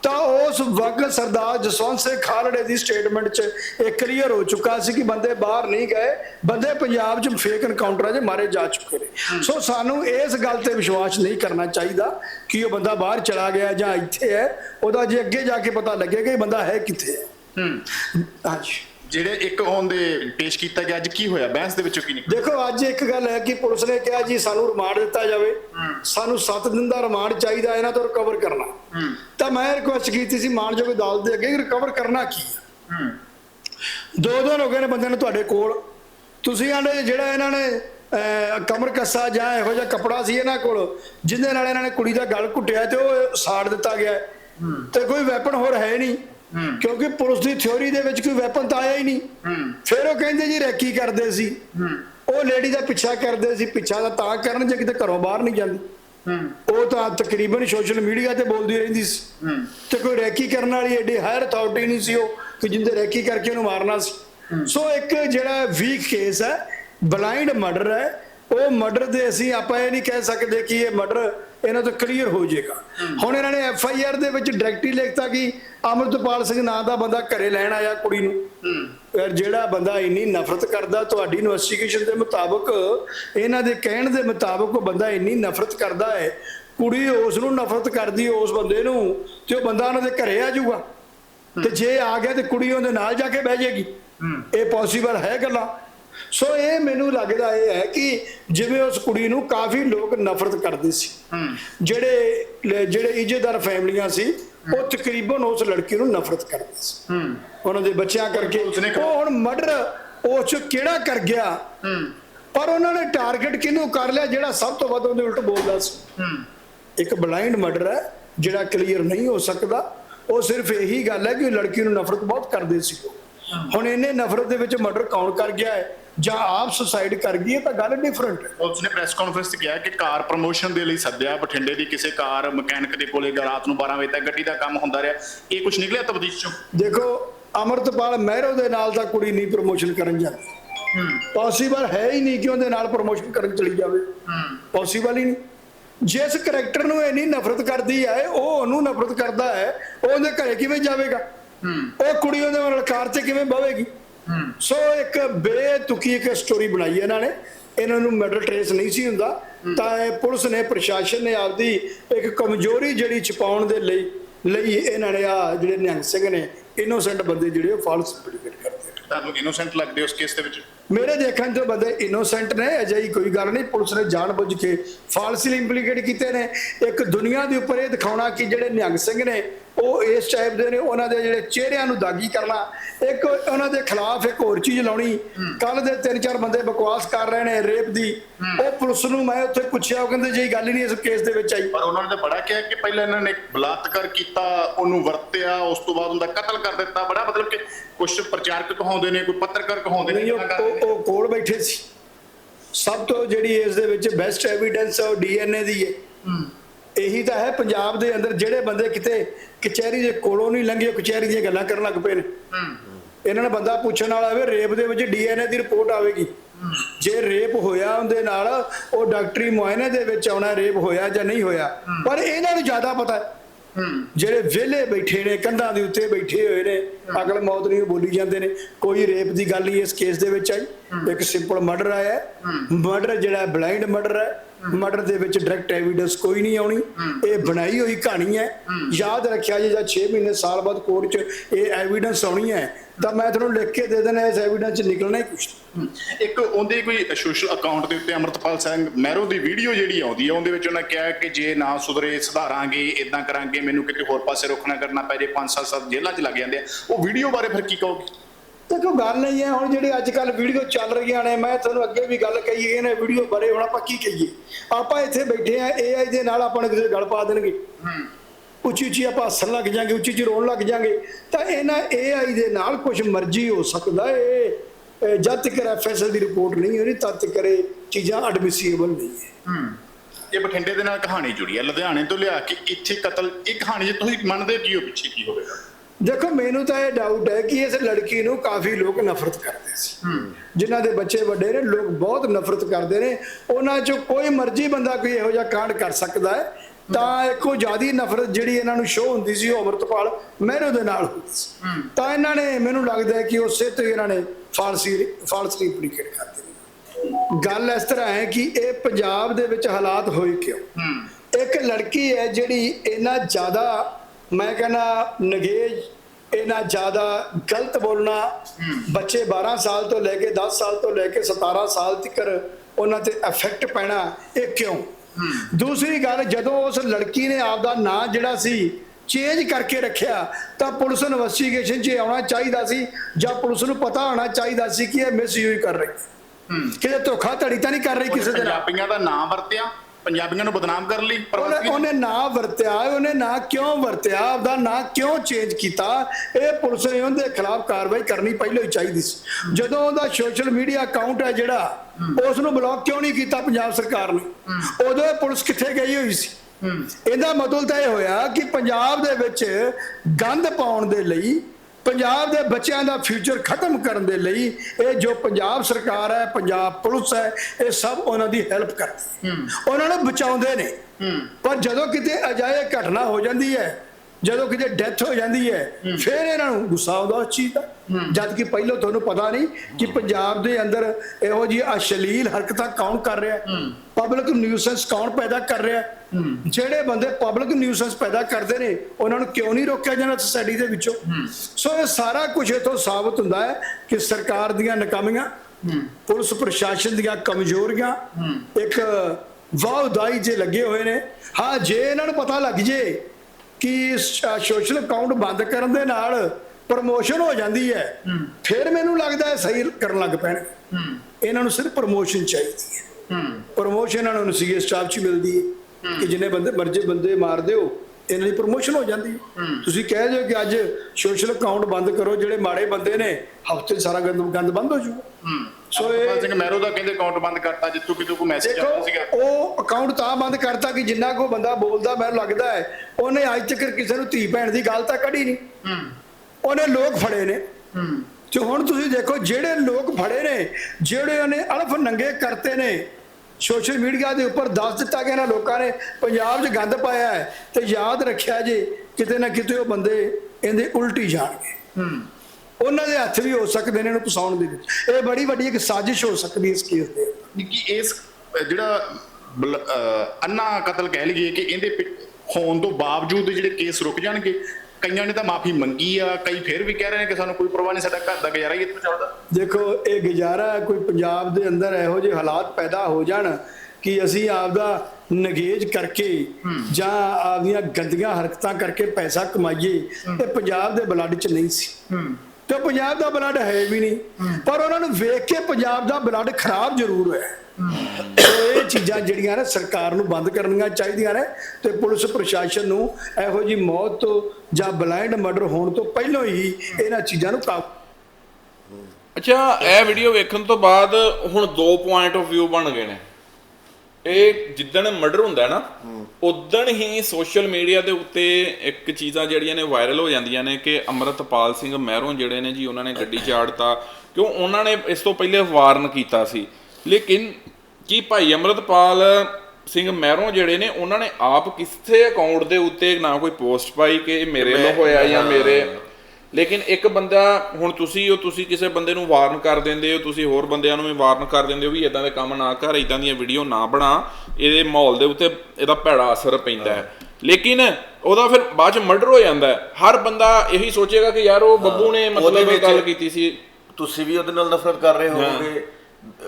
ਤਾਂ ਉਸ ਵਕਤ ਸਰਦਾਰ ਜਸਵੰਤ ਸਿੰਘ ਖਾਲੜੇ ਦੀ ਸਟੇਟਮੈਂਟ 'ਚ ਇਹ ਕਲੀਅਰ ਹੋ ਚੁੱਕਾ ਸੀ ਕਿ ਬੰਦੇ ਬਾਹਰ ਨਹੀਂ ਗਏ ਬੰਦੇ ਪੰਜਾਬ 'ਚ ਫੇਕ ਐਨਕਾਊਂਟਰਾਂ 'ਚ ਮਾਰੇ ਜਾ ਚੁੱਕੇ ਨੇ। ਸੋ ਸਾਨੂੰ ਇਸ ਗੱਲ ਤੇ ਵਿਸ਼ਵਾਸ ਨਹੀਂ ਕਰਨਾ ਚਾਹੀਦਾ ਕਿ ਉਹ ਬੰਦਾ ਬਾਹਰ ਚਲਾ ਗਿਆ ਜਾਂ ਇੱਥੇ ਹੈ। ਉਹਦਾ ਜੇ ਅੱਗੇ ਜਾ ਕੇ ਪਤਾ ਲੱਗੇਗਾ ਕਿ ਇਹ ਬੰਦਾ ਹੈ ਕਿੱਥੇ ਹੂੰ। ਹਾਂਜੀ। ਜਿਹੜੇ ਇੱਕ ਉਹਦੇ ਪੇਸ਼ ਕੀਤਾ ਗਿਆ ਅੱਜ ਕੀ ਹੋਇਆ? ਬਹਿਸ ਦੇ ਵਿੱਚੋਂ ਕੀ ਨਿਕਲਿਆ? ਦੇਖੋ ਅੱਜ ਇੱਕ ਗੱਲ ਹੈ ਕਿ ਪੁਲਿਸ ਨੇ ਕਿਹਾ ਜੀ ਸਾਨੂੰ ਰਿਮਾਂਡ ਦਿੱਤਾ ਜਾਵੇ। ਸਾਨੂੰ 7 ਦਿਨ ਦਾ ਰਿਮਾਂਡ ਚਾਹੀਦਾ ਇਹਨਾਂ ਤੋਂ ਰਿਕਵਰ ਕਰਨਾ। ਤਾਂ ਮੈਂ ਰਿਕੁਐਸਟ ਕੀਤੀ ਸੀ ਮਾਨਯੋਗ ਅਦਾਲਤ ਦੇ ਅੱਗੇ ਰਿਕਵਰ ਕਰਨਾ ਕੀ ਹੈ? ਦੋ ਦਿਨ ਹੋ ਗਏ ਨੇ ਬੰਦੇ ਨੂੰ ਤੁਹਾਡੇ ਕੋਲ। ਤੁਸੀਂ ਆਂਦੇ ਜਿਹੜਾ ਇਹਨਾਂ ਨੇ ਕਮਰ ਕੱਸਾ ਜਾਂ ਇਹੋ ਜਿਹਾ ਕੱਪੜਾ ਸੀ ਇਹਨਾਂ ਕੋਲ ਜਿਹਦੇ ਨਾਲ ਇਹਨਾਂ ਨੇ ਕੁੜੀ ਦਾ ਗਲ ਘੁੱਟਿਆ ਤੇ ਉਹ ਸਾੜ ਦਿੱਤਾ ਗਿਆ। ਤੇ ਕੋਈ ਵੈਪਨ ਹੋਰ ਹੈ ਨਹੀਂ। ਕਿਉਂਕਿ ਪੁਲਿਸ ਦੀ ਥਿਉਰੀ ਦੇ ਵਿੱਚ ਕੋਈ ਵੈਪਨ ਤਾਂ ਆਇਆ ਹੀ ਨਹੀਂ। ਫਿਰ ਉਹ ਕਹਿੰਦੇ ਜੀ ਰੈਕੀ ਕਰਦੇ ਸੀ। ਉਹ ਲੇਡੀ ਦਾ ਪਿੱਛਾ ਕਰਦੇ ਸੀ। ਪਿੱਛਾ ਦਾ ਤਾਂ ਕਰਨ ਜੇ ਕਿਤੇ ਘਰੋਂ ਬਾਹਰ ਨਹੀਂ ਜਾਂਦੀ। ਉਹ ਤਾਂ ਤਕਰੀਬਨ ਸੋਸ਼ਲ ਮੀਡੀਆ ਤੇ ਬੋਲਦੀ ਰਹਿੰਦੀ ਸੀ। ਤੇ ਕੋਈ ਰੈਕੀ ਕਰਨ ਵਾਲੀ ਐਡੀ ਹਾਇਰ ਅਥਾਰਟੀ ਨਹੀਂ ਸੀ ਉਹ ਕਿ ਜਿੰਦੇ ਰੈਕੀ ਕਰਕੇ ਉਹਨੂੰ ਮਾਰਨਾ ਸੀ। ਸੋ ਇੱਕ ਜਿਹੜਾ ਵੀਕ ਕੇਸ ਹੈ ਬਲਾਈਂਡ ਮਰਡਰ ਹੈ ਉਹ ਮਰਡਰ ਦੇ ਅਸੀਂ ਆਪਾਂ ਇਹ ਨਹੀਂ ਕਹਿ ਸਕਦੇ ਕਿ ਇਹ ਮਰਡਰ ਇਹਨਾਂ ਤੋਂ ਕਲੀਅਰ ਹੋ ਜਾਏਗਾ। ਹੁਣ ਇਹਨਾਂ ਨੇ ਐਫ ਆਈ ਆਰ ਦੇ ਵਿੱਚ ਡਾਇਰੈਕਟਲੀ ਲਿਖਤਾ ਕਿ ਅਮਰਤਪਾਲ ਸਿੰਘ ਨਾਂ ਦਾ ਬੰਦਾ ਘਰੇ ਲੈਣ ਆਇਆ ਕੁੜੀ ਨੂੰ। ਯਾਰ ਜਿਹੜਾ ਬੰਦਾ ਇੰਨੀ ਨਫ਼ਰਤ ਕਰਦਾ ਤੁਹਾਡੀ ਇਨਵੈਸਟੀਗੇਸ਼ਨ ਦੇ ਮੁਤਾਬਕ ਇਹਨਾਂ ਦੇ ਕਹਿਣ ਦੇ ਮੁਤਾਬਕ ਉਹ ਬੰਦਾ ਇੰਨੀ ਨਫ਼ਰਤ ਕਰਦਾ ਹੈ ਕੁੜੀ ਉਸ ਨੂੰ ਨਫ਼ਰਤ ਕਰਦੀ ਉਸ ਬੰਦੇ ਨੂੰ ਤੇ ਉਹ ਬੰਦਾ ਉਹਨਾਂ ਦੇ ਘਰੇ ਆ ਜਾਊਗਾ। ਤੇ ਜੇ ਆ ਗਿਆ ਤੇ ਕੁੜੀ ਉਹਦੇ ਨਾਲ ਜਾ ਕੇ ਬਹਿ ਜਾਏਗੀ। ਇਹ ਪੋਸੀਬਲ ਹੈ ਗੱਲਾਂ। ਸੋ ਇਹ ਮੈਨੂੰ ਲੱਗਦਾ ਇਹ ਹੈ ਕਿ ਜਿਵੇਂ ਉਸ ਕੁੜੀ ਨੂੰ ਕਾਫੀ ਲੋਕ ਨਫ਼ਰਤ ਕਰਦੇ ਸੀ। ਜਿਹੜੇ ਜਿਹੜੇ ਇੱਜ਼ਤਦਾਰ ਫੈਮਲੀਆਂ ਸੀ ਉਹ ਤਕਰੀਬਨ ਉਸ ਲੜਕੀ ਨੂੰ ਨਫ਼ਰਤ ਕਰਦੇ ਸੀ। ਉਹਨਾਂ ਦੇ ਬੱਚਿਆਂ ਕਰਕੇ। ਉਹ ਹੁਣ ਮਰਡਰ ਉਸ ਚ ਕਿਹੜਾ ਕਰ ਗਿਆ? ਪਰ ਉਹਨਾਂ ਨੇ ਟਾਰਗੇਟ ਕਿਹਨੂੰ ਕਰ ਲਿਆ ਜਿਹੜਾ ਸਭ ਤੋਂ ਵੱਧ ਉਹਦੇ ਉਲਟ ਬੋਲਦਾ ਸੀ? ਇੱਕ ਬਲਾਈਂਡ ਮਰਡਰ ਹੈ ਜਿਹੜਾ ਕਲੀਅਰ ਨਹੀਂ ਹੋ ਸਕਦਾ। ਉਹ ਸਿਰਫ ਇਹੀ ਗੱਲ ਹੈ ਕਿ ਲੜਕੀ ਨੂੰ ਨਫ਼ਰਤ ਬਹੁਤ ਕਰਦੇ ਸੀ। ਹੁਣ ਇਹਨੇ ਨਫ਼ਰਤ ਦੇ ਵਿੱਚ ਮਰਡਰ ਕੌਣ ਕਰ ਗਿਆ ਹੈ? ਜਾਂ ਆਪ ਸੁਸਾਈਡ ਕਰ ਗਈ ਹੈ ਤਾਂ ਗੱਲ ਡਿਫਰੈਂਟ ਹੈ। ਉਸਨੇ ਪ੍ਰੈਸ ਕਾਨਫਰੰਸ 'ਚ ਕਿਹਾ ਕਿ ਕਾਰ ਪ੍ਰਮੋਸ਼ਨ ਦੇ ਲਈ ਸੱਦਿਆ ਬਠਿੰਡੇ ਦੀ ਕਿਸੇ ਕਾਰ ਮਕੈਨਿਕ ਦੇ ਕੋਲੇ ਰਾਤ ਨੂੰ 12 ਵਜੇ ਤੱਕ ਗੱਡੀ ਦਾ ਕੰਮ ਹੁੰਦਾ ਰਿਹਾ। ਇਹ ਕੁਝ ਨਿਕਲਿਆ ਤਬਦੀਸ਼ ਚੋਂ? ਦੇਖੋ ਅਮਰਤਪਾਲ ਮਹਿਰੋ ਦੇ ਨਾਲ ਤਾਂ ਕੁੜੀ ਨਹੀਂ ਪ੍ਰਮੋਸ਼ਨ ਕਰਨ ਜਾਂਦੀ। ਪੋਸੀਬਲ ਹੈ ਹੀ ਨਹੀਂ ਕਿ ਉਹਦੇ ਨਾਲ ਪ੍ਰਮੋਸ਼ਨ ਕਰਨ ਚਲੀ ਜਾਵੇ। ਪੋਸੀਬਲ ਹੀ ਨਹੀਂ। ਜਿਸ ਕਰੈਕਟਰ ਨੂੰ ਇੰਨੀ ਨਫ਼ਰਤ ਕਰਦੀ ਹੈ ਉਹ ਉਹਨੂੰ ਨਫ਼ਰਤ ਕਰਦਾ ਹੈ ਉਹ ਉਹਦੇ ਘਰੇ ਕਿਵੇਂ ਜਾਵੇਗਾ? ਉਹ ਕੁੜੀ ਉਹਦੇ ਨਾਲ ਕਾਰ ਤੇ ਕਿਵੇਂ ਬਵੇਗੀ? ਸੋ ਇੱਕ ਬੇਤੁਕੀ ਇੱਕ ਸਟੋਰੀ ਬਣਾਈ ਇਹਨਾਂ ਨੇ। ਇਹਨਾਂ ਨੂੰ ਮੈਡਲ ਟ੍ਰੇਸ ਨਹੀਂ ਸੀ ਹੁੰਦਾ। ਤਾਂ ਇਹ ਪੁਲਿਸ ਨੇ ਪ੍ਰਸ਼ਾਸਨ ਨੇ ਆਪਦੀ ਇੱਕ ਕਮਜ਼ੋਰੀ ਜਿਹੜੀ ਛੁਪਾਉਣ ਦੇ ਲਈ ਲਈ ਇਹਨਾਂ ਨੇ ਆ ਜਿਹੜੇ ਨਿਹੰਗ ਸਿੰਘ ਨੇ ਇਨੋਸੈਂਟ ਬੰਦੇ ਜਿਹੜੇ ਉਹ ਫਾਲਸ ਸਰਟੀਫਿਕੇਟ ਕਰਦੇ ਤੁਹਾਨੂੰ ਇਨੋਸੈਂਟ ਲੱਗਦੇ ਉਸ ਕੇਸ ਦੇ ਵਿੱਚ? ਮੇਰੇ ਦੇਖਣ ਤੋਂ ਬੰਦੇ ਇਨੋਸੈਂਟ ਨੇ ਅਜਿਹੀ ਕੋਈ ਗੱਲ ਨਹੀਂ ਪੁਲਿਸ ਨੇ ਜਾਣਬੁੱਝ ਕੇ ਫਾਲਸਲੀ ਇੰਪਲੀਕੇਟ ਕੀਤੇ ਨੇ। ਇੱਕ ਦੁਨੀਆ ਦੇ ਉੱਪਰ ਇਹ ਦਿਖਾਉਣਾ ਕਿ ਜਿਹੜੇ ਨਿਹੰਗ ਸਿੰਘ ਨੇ ਉਹ ਇਸ ਟਾਈਪ ਦੇ ਨੇ ਉਹਨਾਂ ਦੇ ਜਿਹੜੇ ਚਿਹਰਿਆਂ ਨੂੰ ਦਾਗੀ ਕਰਨਾ। ਇੱਕ ਉਹਨਾਂ ਦੇ ਖਿਲਾਫ ਇੱਕ ਹੋਰ ਚੀਜ਼ ਲਾਉਣੀ। ਕੱਲ ਦੇ ਤਿੰਨ ਚਾਰ ਬੰਦੇ ਬਕਵਾਸ ਕਰ ਰਹੇ ਨੇ ਰੇਪ ਦੀ। ਉਹ ਪੁਲਿਸ ਨੂੰ ਮੈਂ ਉੱਥੇ ਪੁੱਛਿਆ ਉਹ ਕਹਿੰਦੇ ਜੀ ਗੱਲ ਹੀ ਨਹੀਂ ਇਸ ਕੇਸ ਦੇ ਵਿੱਚ ਆਈ। ਪਰ ਉਹਨਾਂ ਨੇ ਤਾਂ ਬੜਾ ਕਿਹਾ ਕਿ ਪਹਿਲਾਂ ਇਹਨਾਂ ਨੇ ਬਲਾਤਕਾਰ ਕੀਤਾ ਉਹਨੂੰ ਵਰਤਿਆ ਉਸ ਤੋਂ ਬਾਅਦ ਉਹਦਾ ਕਤਲ ਕਰ ਦਿੱਤਾ। ਬੜਾ ਮਤਲਬ ਕਿ ਕੁਝ ਪ੍ਰਚਾਰਕ ਕਹਾਉਂਦੇ ਨੇ ਕੋਈ ਪੱਤਰਕਾਰ ਕਹਾਉਂਦੇ ਨੇ ਉਹ ਕੋਲ ਬੈਠੇ ਸੀ। ਸਭ ਤੋਂ ਜਿਹੜੀ ਇਸ ਦੇ ਵਿੱਚ ਬੈਸਟ ਐਵੀਡੈਂਸ ਉਹ ਡੀਐਨਏ ਦੀ ਹੈ। ਇਹੀ ਤਾਂ ਹੈ ਪੰਜਾਬ ਦੇ ਅੰਦਰ ਜਿਹੜੇ ਬੰਦੇ ਕਿਤੇ ਕਚਹਿਰੀ ਦੇ ਕੋਲੋਂ ਨਹੀਂ ਲੰਘੇ ਕਚਹਿਰੀ ਦੀਆਂ ਗੱਲਾਂ ਕਰਨ ਲੱਗ ਪਏ ਨੇ। ਇਹਨਾਂ ਨੇ ਬੰਦਾ ਪੁੱਛਣ ਵਾਲਾ ਹੋਵੇ ਰੇਪ ਦੇ ਵਿੱਚ ਡੀਐਨਏ ਦੀ ਰਿਪੋਰਟ ਆਵੇਗੀ। ਜੇ ਰੇਪ ਹੋਇਆ ਉਹਦੇ ਨਾਲ ਉਹ ਡਾਕਟਰੀ ਮੁਆਇਨੇ ਦੇ ਵਿੱਚ ਆਉਣਾ ਰੇਪ ਹੋਇਆ ਜਾਂ ਨਹੀਂ ਹੋਇਆ। ਪਰ ਇਹਨਾਂ ਨੂੰ ਜ਼ਿਆਦਾ ਪਤਾ ਹੈ। ਜਿਹੜੇ ਵਿਹਲੇ ਬੈਠੇ ਨੇ ਕੰਧਾਂ ਦੇ ਉੱਤੇ ਬੈਠੇ ਹੋਏ ਨੇ ਅਗਲ ਮੌਤ ਨਹੀਂ ਬੋਲੀ ਜਾਂਦੇ ਨੇ। ਕੋਈ ਰੇਪ ਦੀ ਗੱਲ ਨਹੀਂ ਇਸ ਕੇਸ ਦੇ ਵਿੱਚ ਆਈ। ਇੱਕ ਸਿੰਪਲ ਮਰਡਰ ਆਇਆ। ਮਰਡਰ ਜਿਹੜਾ ਬਲਾਈਂਡ ਮਰਡਰ ਹੈ। ਮਰਡਰ ਦੇ ਵਿੱਚ ਡਾਇਰੈਕਟ ਐਵੀਡੈਂਸ ਕੋਈ ਨਹੀਂ ਆਉਣੀ। ਇਹ ਬਣਾਈ ਹੋਈ ਕਹਾਣੀ ਹੈ। ਯਾਦ ਰੱਖਿਆ ਜੇ ਜਾਂ 6 ਮਹੀਨੇ ਸਾਲ ਬਾਅਦ ਕੋਰਟ 'ਚ ਇਹ ਐਵੀਡੈਂਸ ਆਉਣੀ ਹੈ ਤਾਂ ਮੈਂ ਤੁਹਾਨੂੰ ਲਿਖ ਕੇ ਦੇ ਦੇਣਾ ਇਸ ਐਵੀਡੈਂਸ 'ਚ ਨਿਕਲਣਾ ਹੀ ਕੁਛ ਨਹੀਂ। ਇੱਕ ਉਹਦੇ ਕੋਈ ਸੋਸ਼ਲ ਅਕਾਊਂਟ ਦੇ ਉੱਤੇ ਅਮਰਤਪਾਲ ਸਿੰਘ ਮਹਿਰੋ ਦੀ ਵੀਡੀਓ ਜਿਹੜੀ ਆਉਂਦੀ ਹੈ ਉਹਦੇ ਵਿੱਚ ਉਹਨਾਂ ਕਿਹਾ ਕਿ ਜੇ ਨਾ ਸੁਧਰੇ ਸੁਧਾਰਾਂਗੇ ਇਦਾਂ ਕਰਾਂਗੇ ਮੈਨੂੰ ਕਿਤੇ ਹੋਰ ਪਾਸੇ ਰੁਕਣਾ ਕਰਨਾ ਪੈ ਜੇ 5-7 ਸਾਲ ਜੇਲ੍ਹਾਂ 'ਚ ਲੱਗ ਜਾਂਦੇ ਆ। ਉਹ ਵੀਡੀਓ ਬਾਰੇ ਫਿਰ ਕੀ ਕਹੋਗੇ? ਦੇਖੋ ਗੱਲ ਨਹੀਂ ਹੈ ਹੁਣ ਜਿਹੜੇ ਅੱਜ ਕੱਲ ਵੀਡੀਓ ਚੱਲ ਰਹੀਆਂ ਨੇ ਮੈਂ ਤੁਹਾਨੂੰ ਅੱਗੇ ਵੀ ਗੱਲ ਕਹੀ ਹੈ ਨੇ ਵੀਡੀਓ ਬਾਰੇ ਹੁਣ ਆਪਾਂ ਕੀ ਕਹੀਏ? ਆਪਾਂ ਇੱਥੇ ਬੈਠੇ ਆ AI ਦੇ ਨਾਲ ਆਪਾਂ ਨੂੰ ਕਿਸੇ ਗਲ ਪਾ ਦੇਣਗੇ। ਉੱਚੀ ਉੱਚੀ ਆਪਾਂ ਹੱਸਣ ਲੱਗ ਜਾਾਂਗੇ ਉੱਚੀ ਉੱਚੀ ਰੋਣ ਲੱਗ ਜਾਾਂਗੇ। ਤਾਂ ਇਹਨਾਂ AI ਦੇ ਨਾਲ ਕੁਝ ਮਰਜ਼ੀ ਹੋ ਸਕਦਾ ਇਹ ਜਦ ਤੱਕ ਐਫਐਸਐਲ ਦੀ ਰਿਪੋਰਟ ਨਹੀਂ ਹੋਣੀ ਤਦ ਤੱਕ ਇਹ ਚੀਜ਼ਾਂ ਐਡਮਿਸੀਬਲ ਨਹੀਂ ਹੈ। ਇਹ ਬਠਿੰਡੇ ਦੇ ਨਾਲ ਕਹਾਣੀ ਜੁੜੀ ਹੈ। ਲੁਧਿਆਣੇ ਤੋਂ ਲਿਆ ਕੇ ਇੱਥੇ ਕਤਲ ਇਹ ਕਹਾਣੀ ਜੇ ਤੁਸੀਂ ਮੰਨਦੇ ਕੀ ਹੋ ਪਿੱਛੇ ਕੀ ਹੋਵੇਗਾ? ਦੇਖੋ ਮੈਨੂੰ ਤਾਂ ਇਹ ਡਾਊਟ ਹੈ ਕਿ ਇਸ ਲੜਕੀ ਨੂੰ ਕਾਫੀ ਲੋਕ ਨਫ਼ਰਤ ਕਰਦੇ ਸੀ। ਜਿਨ੍ਹਾਂ ਦੇ ਬੱਚੇ ਵੱਡੇ ਨੇ ਲੋਕ ਬਹੁਤ ਨਫ਼ਰਤ ਕਰਦੇ ਨੇ। ਉਹਨਾਂ ਚੋਂ ਕੋਈ ਮਰਜ਼ੀ ਬੰਦਾ ਕੋਈ ਇਹੋ ਜਿਹਾ ਕਾਂਡ ਕਰ ਸਕਦਾ ਹੈ। ਤਾਂ ਇੱਕੋ ਜਿਆਦੀ ਨਫ਼ਰਤ ਜਿਹੜੀ ਇਹਨਾਂ ਨੂੰ ਸ਼ੋਅ ਹੁੰਦੀ ਸੀ ਉਹ ਅਮਰਤਪਾਲ ਮਹਿਰੋ ਦੇ ਨਾਲ ਹੁੰਦੀ ਸੀ। ਤਾਂ ਇਹਨਾਂ ਨੇ ਮੈਨੂੰ ਲੱਗਦਾ ਹੈ ਕਿ ਉਸੇ ਤੋਂ ਹੀ ਇਹਨਾਂ ਨੇ ਫਾਲਸੀ ਫਾਲਸਲੀ ਇੰਪਲੀਕੇਟ ਕਰ ਦਿੱਤੀ। ਗੱਲ ਇਸ ਤਰ੍ਹਾਂ ਹੈ ਕਿ ਇਹ ਪੰਜਾਬ ਦੇ ਵਿੱਚ ਹਾਲਾਤ ਹੋਏ ਕਿਉਂ? ਇੱਕ ਲੜਕੀ ਹੈ ਜਿਹੜੀ ਇੰਨਾ ਜ਼ਿਆਦਾ ਮੈਂ ਕਹਿੰਦਾ ਨਗੇਜ ਇੰਨਾ ਜ਼ਿਆਦਾ ਗਲਤ ਬੋਲਣਾ ਬੱਚੇ 12 ਸਾਲ ਤੋਂ ਲੈ ਕੇ 10 ਸਾਲ ਤੋਂ ਲੈ ਕੇ 17 ਸਾਲ ਤੱਕ ਉਹਨਾਂ ਤੇ ਇਫੈਕਟ ਪੈਣਾ ਇਹ ਕਿਉਂ? ਦੂਸਰੀ ਗੱਲ ਜਦੋਂ ਉਸ ਲੜਕੀ ਨੇ ਆਪਦਾ ਨਾਂ ਜਿਹੜਾ ਸੀ ਚੇਂਜ ਕਰਕੇ ਰੱਖਿਆ ਤਾਂ ਪੁਲਿਸ ਇਨਵੈਸਟੀਗੇਸ਼ਨ 'ਚ ਇਹ ਆਉਣਾ ਚਾਹੀਦਾ ਸੀ ਜਾਂ ਪੁਲਿਸ ਨੂੰ ਪਤਾ ਹੋਣਾ ਚਾਹੀਦਾ ਸੀ ਕਿ ਇਹ ਮਿਸਯੂਜ਼ ਕਰ ਰਹੀ। ਹੈ। ਕਿ ਧੋਖਾ ਧੜੀ ਤਾਂ ਨਹੀਂ ਕਰ ਰਹੀ ਕਿਸੇ ਦੇ ਨਾਲ। ਪੰਜਾਬੀਆਂ ਦਾ ਨਾਮ ਵਰਤਿਆ? ਪੰਜਾਬੀਆਂ ਨੂੰ ਬਦਨਾਮ ਕਰਨ ਲਈ ਉਹਨੇ ਉਹਨੇ ਨਾਂ ਵਰਤਿਆ ਉਹਨੇ ਨਾਂ ਕਿਉਂ ਵਰਤਿਆ ਉਹਦਾ ਨਾਂ ਕਿਉਂ ਚੇਂਜ ਕੀਤਾ? ਇਹ ਪੁਲਿਸ ਨੇ ਉਹਦੇ ਖਿਲਾਫ ਕਾਰਵਾਈ ਕਰਨੀ ਪਹਿਲਾਂ ਹੀ ਚਾਹੀਦੀ ਸੀ। ਜਦੋਂ ਉਹਦਾ ਸੋਸ਼ਲ ਮੀਡੀਆ ਅਕਾਊਂਟ ਹੈ ਜਿਹੜਾ ਉਸ ਨੂੰ ਬਲੌਕ ਕਿਉਂ ਨਹੀਂ ਕੀਤਾ ਪੰਜਾਬ ਸਰਕਾਰ ਨੇ? ਉਦੋਂ ਇਹ ਪੁਲਿਸ ਕਿੱਥੇ ਗਈ ਹੋਈ ਸੀ? ਇਹਦਾ ਮਤਲਬ ਤਾਂ ਇਹ ਹੋਇਆ ਕਿ ਪੰਜਾਬ ਦੇ ਵਿੱਚ ਗੰਦ ਪਾਉਣ ਦੇ ਲਈ ਪੰਜਾਬ ਦੇ ਬੱਚਿਆਂ ਦਾ ਫਿਊਚਰ ਖਤਮ ਕਰਨ ਦੇ ਲਈ ਇਹ ਜੋ ਪੰਜਾਬ ਸਰਕਾਰ ਹੈ ਪੰਜਾਬ ਪੁਲਿਸ ਹੈ ਇਹ ਸਭ ਉਹਨਾਂ ਦੀ ਹੈਲਪ ਕਰਦੀ ਹੈ। ਉਹਨਾਂ ਨੂੰ ਬਚਾਉਂਦੇ ਨੇ। ਪਰ ਜਦੋਂ ਕਿਤੇ ਅਜਾਏ ਘਟਨਾ ਹੋ ਜਾਂਦੀ ਹੈ ਜਦੋਂ ਕਿਤੇ ਡੈਥ ਹੋ ਜਾਂਦੀ ਹੈ ਫਿਰ ਇਹਨਾਂ ਨੂੰ ਗੁੱਸਾ ਆਉਂਦਾ ਉਸ ਚੀਜ਼ ਦਾ। ਜਦ ਕਿ ਪਹਿਲਾਂ ਤੁਹਾਨੂੰ ਪਤਾ ਨਹੀਂ ਕਿ ਪੰਜਾਬ ਦੇ ਅੰਦਰ ਇਹੋ ਜੀ ਅਸ਼ਲੀਲ ਹਰਕਤਾਂ ਕੌਣ ਕਰ ਰਿਹਾ ਪਬਲਿਕ ਨਿਊਸੈਂਸ ਕੌਣ ਪੈਦਾ ਕਰ ਰਿਹਾ ਜਿਹੜੇ ਬੰਦੇ ਪਬਲਿਕ ਨਿਊਸੈਂਸ ਪੈਦਾ ਕਰਦੇ ਨੇ ਉਹਨਾਂ ਨੂੰ ਕਿਉਂ ਨਹੀਂ ਰੋਕਿਆ ਜਾਂਦਾ ਸੋਸਾਇਟੀ ਦੇ ਵਿੱਚੋਂ? ਸੋ ਇਹ ਸਾਰਾ ਕੁਝ ਇਥੋਂ ਸਾਬਤ ਹੁੰਦਾ ਹੈ ਕਿ ਸਰਕਾਰ ਦੀਆਂ ਨਾਕਾਮੀਆਂ ਪੁਲਿਸ ਪ੍ਰਸ਼ਾਸਨ ਦੀਆਂ ਕਮਜ਼ੋਰੀਆਂ ਇੱਕ ਵਾਹਦਾਈ ਜੇ ਲੱਗੇ ਹੋਏ ਨੇ। ਹਾਂ ਜੇ ਇਹਨਾਂ ਨੂੰ ਪਤਾ ਲੱਗ ਜੇ ਕਿ ਸੋਸ਼ਲ ਅਕਾਊਂਟ ਬੰਦ ਕਰਨ ਦੇ ਨਾਲ ਪ੍ਰਮੋਸ਼ਨ ਹੋ ਜਾਂਦੀ ਹੈ? ਫਿਰ ਮੈਨੂੰ ਲੱਗਦਾ ਹੈ ਸਹੀ ਕਰਨ ਲੱਗ ਪੈਣਗੇ ਇਹਨਾਂ ਨੂੰ ਸਿਰਫ ਪ੍ਰਮੋਸ਼ਨ ਚਾਹੀਦੀ ਹੈ। ਪ੍ਰਮੋਸ਼ਨ ਇਹਨਾਂ ਨੂੰ ਸੀਏ ਸਟਾਫ 'ਚ ਮਿਲਦੀ ਹੈ। ਕਿ ਜਿੰਨੇ ਬੰਦੇ ਮਰਜ਼ੇ ਬੰਦੇ ਮਾਰ ਦਿਓ। ਇਹਨਾਂ ਦੀ ਪ੍ਰਮੋਸ਼ਨ ਹੋ ਜਾਂਦੀ। ਹੈ। ਤੁਸੀਂ ਕਹਿ ਦਿਓ ਕਿ ਅੱਜ ਸੋਸ਼ਲ ਅਕਾਊਂਟ ਬੰਦ ਕਰੋ ਜਿਹੜੇ ਮਾੜੇ ਬੰਦੇ ਨੇ ਹਫ਼ਤੇ ਸਾਰਾ ਗੰਦ ਗੰਦ ਬੰਦ ਹੋ ਜਾਊਗਾ ਸੋ ਇਹ ਸਿੰਘ ਮਹਿਰੋ ਦਾ ਕਹਿੰਦੇ ਅਕਾਊਂਟ ਬੰਦ ਕਰਤਾ ਜਿੱਥੋਂ ਕਿਤੋਂ ਕੋਈ ਮੈਸੇਜ ਆਉਂਦਾ ਸੀਗਾ। ਉਹ ਅਕਾਊਂਟ ਤਾਂ ਬੰਦ ਕਰਤਾ ਕਿ ਜਿੰਨਾ ਕੋ ਬੰਦਾ ਬੋਲਦਾ ਮੈਨੂੰ ਲੱਗਦਾ ਹੈ ਉਹਨੇ ਅੱਜ ਤੱਕ ਕਿਸੇ ਨੂੰ ਧੀ ਭੈਣ ਦੀ ਗੱਲ ਤਾਂ ਕੱਢੀ ਨਹੀਂ। ਉਹਨੇ ਲੋਕ ਫੜੇ ਨੇ। ਤੇ ਹੁਣ ਤੁਸੀਂ ਦੇਖੋ ਜਿਹੜੇ ਲੋਕ ਫੜੇ ਨੇ ਜਿਹੜੇ ਉਹਨੇ ਅਲਫ ਨੰਗੇ ਕਰਤੇ ਨੇ ਸੋਸ਼ਲ ਮੀਡੀਆ ਦੇ ਉੱਪਰ ਦੱਸ ਦਿੱਤਾ ਕਿ ਇਹਨਾਂ ਲੋਕਾਂ ਨੇ ਪੰਜਾਬ 'ਚ ਗੰਦ ਪਾਇਆ ਹੈ ਤੇ ਯਾਦ ਰੱਖਿਆ ਜੇ ਕਿਤੇ ਨਾ ਕਿਤੇ ਉਹ ਬੰਦੇ ਇਹਦੇ ਉਲਟੀ ਜਾਣਗੇ। ਉਹਨਾਂ ਦੇ ਹੱਥ ਵੀ ਹੋ ਸਕਦੇ ਨੇ ਇਹਨੂੰ ਫਸਾਉਣ ਦੇ ਵਿੱਚ। ਇਹ ਬੜੀ ਵੱਡੀ ਇੱਕ ਸਾਜ਼ਿਸ਼ ਹੋ ਸਕਦੀ ਹੈ ਇਸ ਕੇਸ ਦੇ ਕਿ ਇਸ ਜਿਹੜਾ ਅੰਨਾ ਕਤਲ ਕਹਿ ਲਈਏ ਕਿ ਇਹਦੇ ਹੋਣ ਤੋਂ ਬਾਵਜੂਦ ਜਿਹੜੇ ਕੇਸ ਰੁਕ ਜਾਣਗੇ ਕਈਆਂ ਨੇ ਤਾਂ ਮਾਫੀ ਮੰਗੀ ਆ ਕਈ ਫਿਰ ਵੀ ਕਹਿ ਰਹੇ ਨੇ ਕਿ ਸਾਨੂੰ ਕੋਈ ਪਰਵਾਹ ਨਹੀਂ ਸਾਡਾ ਘਰ ਦਾ ਗੁਜ਼ਾਰਾ ਹੀ ਇੱਥੋਂ ਚੱਲਦਾ। ਦੇਖੋ ਇਹ ਗੁਜ਼ਾਰਾ ਕੋਈ ਪੰਜਾਬ ਦੇ ਅੰਦਰ ਇਹੋ ਜਿਹੇ ਹਾਲਾਤ ਪੈਦਾ ਹੋ ਜਾਣ ਕਿ ਅਸੀਂ ਆਪਦਾ ਨਗੇਜ ਕਰਕੇ ਜਾਂ ਆਪਦੀਆਂ ਗੰਦੀਆਂ ਹਰਕਤਾਂ ਕਰਕੇ ਪੈਸਾ ਕਮਾਈਏ ਤੇ ਪੰਜਾਬ ਦੇ ਬਲੱਡ 'ਚ ਨਹੀਂ ਸੀ। ਤੇ ਪੰਜਾਬ ਦਾ ਬਲੱਡ ਹੈ ਵੀ ਨਹੀਂ। ਪਰ ਉਹਨਾਂ ਨੂੰ ਵੇਖ ਕੇ ਪੰਜਾਬ ਦਾ ਬਲੱਡ ਖਰਾਬ ਜ਼ਰੂਰ ਹੋਇਆ। ਇਹ ਚੀਜ਼ਾਂ ਜਿਹੜੀਆਂ ਨੇ ਸਰਕਾਰ ਨੂੰ ਬੰਦ ਕਰਨੀਆਂ ਚਾਹੀਦੀਆਂ ਨੇ ਤੇ ਪੁਲਿਸ ਪ੍ਰਸ਼ਾਸਨ ਨੂੰ ਇਹੋ ਜੀ ਮੌਤ ਤੋਂ ਜਾਂ ਬਲਾਈਂਡ ਮਰਡਰ ਹੋਣ ਤੋਂ ਪਹਿਲਾਂ ਹੀ ਇਹਨਾਂ ਚੀਜ਼ਾਂ ਨੂੰ ਕਾਬੂ ਅੱਛਾ ਇਹ ਵੀਡੀਓ ਵੇਖਣ ਤੋਂ ਬਾਅਦ ਹੁਣ ਦੋ ਪੁਆਇੰਟ ਆਫ View ਬਣ ਗਏ ਨੇ। ਇਹ ਜਿੱਦਣ ਮਰਡਰ ਹੁੰਦਾ ਨਾ ਉਦਣ ਹੀ ਸੋਸ਼ਲ ਮੀਡੀਆ ਦੇ ਉੱਤੇ ਇੱਕ ਚੀਜ਼ਾਂ ਜਿਹੜੀਆਂ ਨੇ ਵਾਇਰਲ ਹੋ ਜਾਂਦੀਆਂ ਨੇ ਕਿ ਅਮਰਤਪਾਲ ਸਿੰਘ ਮਹਿਰੋਂ ਜਿਹੜੇ ਨੇ ਜੀ ਉਹਨਾਂ ਨੇ ਗੱਡੀ ਚਾੜਤਾ। ਕਿਉਂ? ਉਹਨਾਂ ਨੇ ਇਸ ਤੋਂ ਪਹਿਲੇ ਵਾਰਨ ਕੀਤਾ ਸੀ। ਲੇਕਿਨ ਕੀ ਭਾਈ ਅਮਰਤਪਾਲ ਸਿੰਘ ਮਹਿਰੋਂ ਜਿਹੜੇ ਨੇ ਉਹਨਾਂ ਨੇ ਆਪ ਕਿਸੇ ਅਕਾਊਂਟ ਦੇ ਉੱਤੇ ਨਾ ਕੋਈ ਪੋਸਟ ਪਾਈ ਕਿ ਇਹ ਮੇਰੇ ਵੱਲੋਂ ਹੋਇਆ ਜਾਂ ਮੇਰੇ ਲੇਕਿਨ ਇੱਕ ਬੰਦਾ ਹੁਣ ਤੁਸੀਂ ਉਹ ਤੁਸੀਂ ਕਿਸੇ ਬੰਦੇ ਨੂੰ ਵਾਰਨ ਕਰ ਦਿੰਦੇ ਹੋ ਤੁਸੀਂ ਹੋਰ ਬੰਦਿਆਂ ਨੂੰ ਵੀ ਵਾਰਨ ਕਰ ਦਿੰਦੇ ਹੋ ਵੀ ਇਦਾਂ ਦੇ ਕੰਮ ਨਾ ਕਰ ਇਦਾਂ ਦੀਆਂ ਵੀਡੀਓ ਨਾ ਬਣਾ ਇਹਦੇ ਮਾਹੌਲ ਦੇ ਉੱਤੇ ਇਹਦਾ ਭੈੜਾ ਅਸਰ ਪੈਂਦਾ ਹੈ। ਲੇਕਿਨ ਉਹਦਾ ਫਿਰ ਬਾਅਦ ਚ ਮਰਡਰ ਹੋ ਜਾਂਦਾ ਹੈ। ਹਰ ਬੰਦਾ ਇਹੀ ਸੋਚੇਗਾ ਕਿ ਯਾਰ ਉਹ ਬੱਬੂ ਨੇ ਮਤਲਬ ਇਹ ਗੱਲ ਕੀਤੀ ਸੀ। ਤੁਸੀਂ ਵੀ ਉਹਦੇ ਨਾਲ ਨਫ਼ਰਤ ਕਰ ਰਹੇ ਹੋਵੋਗੇ